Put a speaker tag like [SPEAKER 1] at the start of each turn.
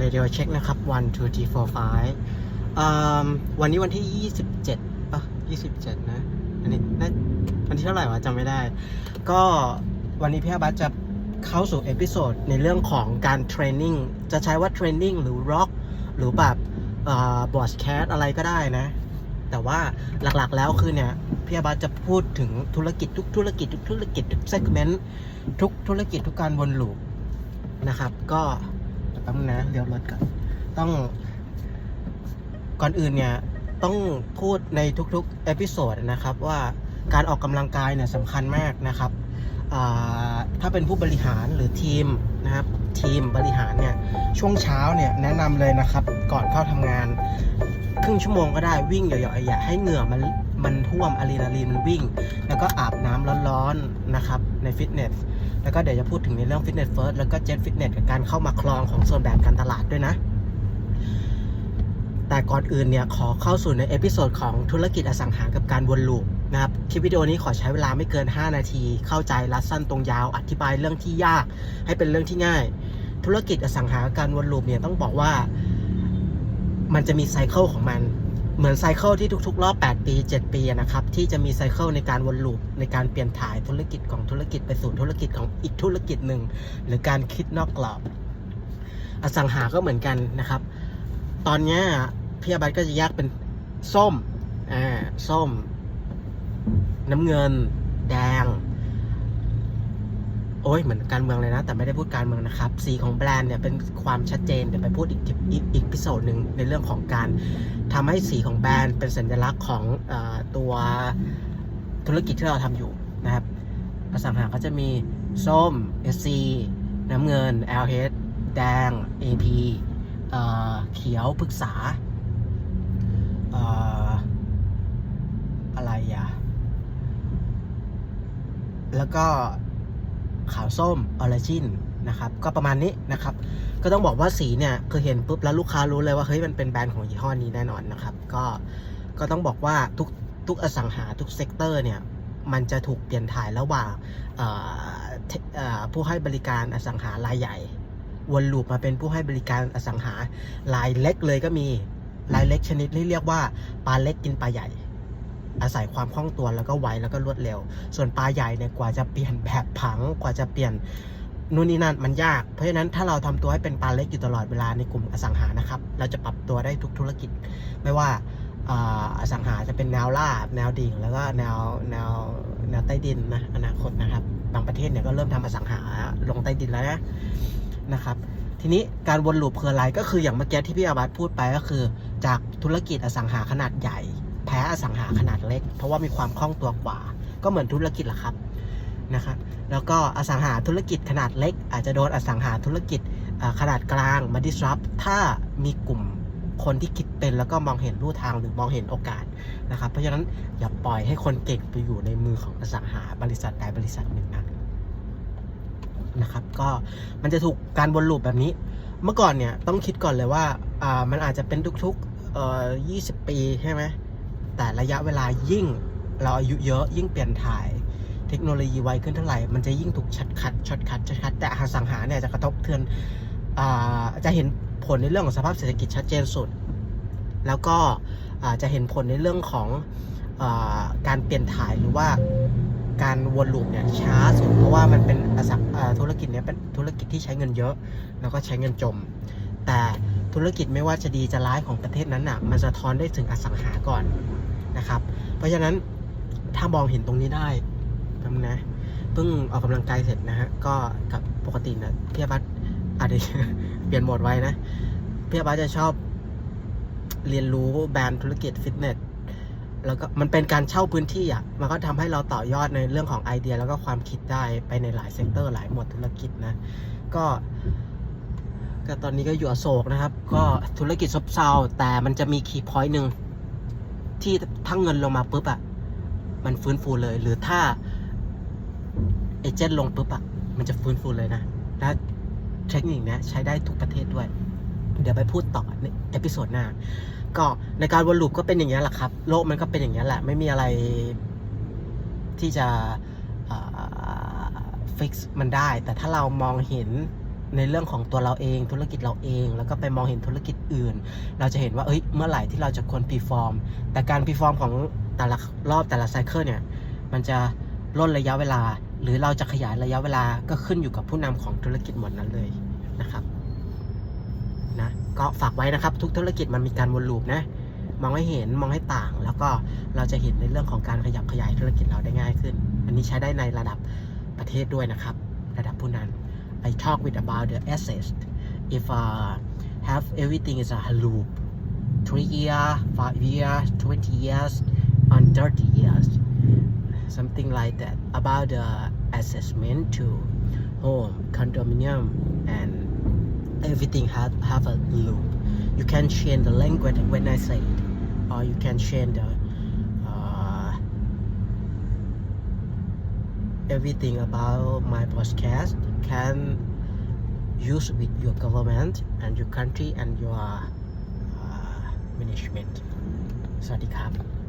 [SPEAKER 1] radio check นะครับ one two three four five อืมวันนี้วันที่ 27ป่ะ27 นะ อันนี้น่าวันที่เท่าไหร่วะจำไม่ได้ ก็วันนี้พี่อาบัตจะเข้าสู่เอพิโซดในเรื่องของการเทรนนิ่ง จะใช้ว่าเทรนนิ่งหรือร็อกหรือแบบบอสแคสอะไรก็ได้นะ แต่ว่าหลักๆแล้วคือเนี่ยพี่อาบัตจะพูดถึงธุรกิจทุกธุรกิจทุกธุรกิจทุกเซกเมนต์ทุกธุรกิจทุกการวนลูปนะครับ ก็ เดี๋ยวแป๊บนึงนะเดี๋ยวรถก่อนต้อง ก่อนอื่นเนี่ยต้องพูดในทุกๆเอพิโซดนะครับว่าการออกกำลังกายเนี่ยสำคัญมากนะครับถ้าเป็นผู้บริหารหรือทีมนะครับ ทีมบริหารเนี่ยช่วงเช้าเนี่ยแนะนำเลยนะครับ ก่อนเข้าทำงาน ครึ่งชั่วโมงก็ได้วิ่งเหยาะๆอย่าให้เหงื่อมันมันท่วมอะดรีนาลีนวิ่ง แล้วก็อาบน้ำร้อนๆนะครับในฟิตเนส แล้วก็เดี๋ยวจะพูดถึงในเรื่องฟิตเนสเฟิร์สแล้วก็เจ็ตฟิตเนสกับการเข้ามาคลองของโซนแบบการตลาดด้วยนะ แต่ก่อนอื่นเนี่ยขอเข้าสู่ในเอพิโซดของธุรกิจอสังหากับการวนลูปนะครับ คลิปวิดีโอนี้ขอใช้เวลาไม่เกิน 5 นาที เข้าใจรัดสั้นตรงยาว อธิบายเรื่องที่ยาก ให้เป็นเรื่องที่ง่าย ธุรกิจอสังหาการวนลูปเนี่ยต้องบอกว่า มันจะมีไซเคิลของมัน เหมือนไซเคิลที่ทุกๆ รอบ 8 ปี 7 ปีนะครับ ที่จะมีไซเคิลในการวนลูปในการเปลี่ยนถ่ายธุรกิจของธุรกิจไปสู่ธุรกิจของอีกธุรกิจหนึ่ง หรือการคิดนอกกรอบ อสังหาก็เหมือนกันนะครับ ตอนนี้พี่อาบัตก็จะแยกเป็นส้มอ่าส้ม น้ำเงิน แดง โอ้ยเหมือนการเมืองเลยนะ แต่ไม่ได้พูดการเมืองนะครับ สีของแบรนด์เนี่ยเป็นความชัดเจน เดี๋ยวไปพูดอีกอีกอีกอีกพิโซดหนึ่งในเรื่องของการทำให้สีของแบรนด์เป็นสัญลักษณ์ของอตัวธุรกิจที่เราทำอยู่นะครับอสังหาก็จะมีส้ม SC น้ำเงิน LH แดง AP เอ่อเขียวพฤกษาเอ่ออะไรอะ แล้วก็ ขาวส้มออริจินนะครับก็ประมาณนี้นะครับก็ต้องบอกว่าสีเนี่ยคือเห็นปุ๊บแล้วลูกค้ารู้เลยว่าเฮ้ยมันเป็นแบรนด์ของยี่ห้อนี้แน่นอนนะครับก็ก็ต้องบอกว่าทุกทุกอสังหาทุกเซกเตอร์เนี่ยมันจะถูกเปลี่ยนถ่ายระหว่างผู้ให้บริการอสังหารายใหญ่วนลูปมาเป็นผู้ให้บริการอสังหารายเล็กเลยก็มีรายเล็กชนิดที่เรียกว่าปลาเล็กกินปลาใหญ่ อาศัยความคล่องตัวแล้วก็ไวแล้วก็รวดเร็ว ส่วนปลาใหญ่เนี่ยกว่าจะเปลี่ยนแบบผังกว่าจะเปลี่ยนนู่นนี่นั่นมันยาก เพราะฉะนั้นถ้าเราทำตัวให้เป็นปลาเล็กอยู่ตลอดเวลาในกลุ่มอสังหานะครับ เราจะปรับตัวได้ทุกธุรกิจ ไม่ว่าอสังหาจะเป็นแนวราบ แนวดิ่ง แล้วก็แนวแนวแนวใต้ดินนะอนาคตนะครับ บางประเทศเนี่ยก็เริ่มทำอสังหาลงใต้ดินแล้วนะนะครับ ทีนี้การวนลูปคืออะไรก็คืออย่างเมื่อกี้ที่พี่อาบัตพูดไปก็คือ จากธุรกิจอสังหาขนาดใหญ่ พ้อสังหาขนาดเล็ก เพราะว่ามีความคล่องตัวกว่า ก็เหมือนธุรกิจแหละครับนะครับแล้วก็อสังหาธุรกิจขนาดเล็ก อาจจะโดนอสังหาธุรกิจขนาดกลางมา disrupt ถ้ามีกลุ่มคนที่คิดเป็นแล้วก็มองเห็นรูทางหรือมองเห็นโอกาสนะครับ เพราะฉะนั้นอย่าปล่อยให้คนเก่งไปอยู่ในมือของอสังหาบริษัทใดบริษัทหนึ่งนะนะครับก็มันจะถูกการวนลูปแบบนี้ เมื่อก่อนเนี่ยต้องคิดก่อนเลยว่าอ่ามันอาจจะเป็นทุกๆเอ่อ20 ปีใช่ไหม แต่ระยะเวลายิ่งเราอายุเยอะยิ่งเปลี่ยนถ่ายเทคโนโลยีไวขึ้นเท่าไหร่ มันจะยิ่งถูกชัดคัดช็อตคัดช็อตคัดแต่อสังหาเนี่ยจะกระทบเทือนอจะเห็นผลในเรื่องของสภาพเศรษฐกิจชัดเจนสุด แล้วก็อ่าจะเห็นผลในเรื่องของอการเปลี่ยนถ่ายหรือว่าการวนลูปเนี่ยช้าสุดเพราะว่ามันเป็นอสังอ่าธุรกิจเนี่ยเป็นธุรกิจที่ใช้เงินเยอะ แล้วก็ใช้เงินจม ธุรกิจไม่ว่าจะดีจะร้ายของประเทศนั้นน่ะมันสะทอนได้ถึงอสังหาก่อนนะครับ เพราะฉะนั้นถ้ามองเห็นตรงนี้ได้ทำนะเพิ่งออกกำลังกายเสร็จนะฮะก็กับปกตินะพี่บัตอาจจะเปลี่ยนโหมดไว้นะพี่บัตจะชอบเรียนรู้แบรนด์ธุรกิจฟิตเนสแล้วก็มันเป็นการเช่าพื้นที่อะ มันก็ทำให้เราต่อยอดในเรื่องของไอเดีย แล้วก็ความคิดได้ไปในหลายเซกเตอร์หลายหมวดธุรกิจนะ ก็ ก็ตอนนี้ก็อยู่อโศกนะครับ ก็ธุรกิจซบเซาแต่มันจะมีคีย์พอยต์หนึ่งที่ถ้าเงินลงมาปุ๊บอะมันฟื้นฟูเลย หรือถ้าเอเจนต์ลงปุ๊บอะมันจะฟื้นฟูเลยนะและเทคนิคนี้ใช้ได้ทุกประเทศด้วย เดี๋ยวไปพูดต่อในเอพิโซดหน้า ก็ในการวนลูปก็เป็นอย่างนี้แหละครับ โลกมันก็เป็นอย่างนี้แหละ ไม่มีอะไรที่จะฟิกซ์มันได้ แต่ถ้าเรามองเห็น ในเรื่องของตัวเราเองธุรกิจเราเอง แล้วก็ไปมองเห็นธุรกิจอื่น เราจะเห็นว่าเอ้ยเมื่อไหร่ที่เราจะควรพ e ฟอร์ม แต่การพ e ฟอร์มของแต่ละรอบแต่ละไซเคิลเนี่ย มันจะล่นระยะเวลา หรือเราจะขยายระยะเวลาก็ขึ้นอยู่กับผู้นำของธุรกิจหมดนั้นเลยนะครับนะก็ฝากไว้นะครับทุกธุรกิจมันมีการวนลูปนะมองให้เห็นมองให้ต่าง แล้วก็เราจะเห็นในเรื่องของการขยับขยายธุรกิจเราได้ง่ายขึ้น อันนี้ใช้ได้ในระดับประเทศด้วยนะครับ ระดับผู้นำ I talk with about the assets if uh, have everything is a loop three year five year 20 years on 30 years. Something like that. About the assessment to home condominium and everything have have a loop. You can change the language when I say it or you can change the uh, everything about my podcast can use with your government and your country and your uh, management สวัสดีครับ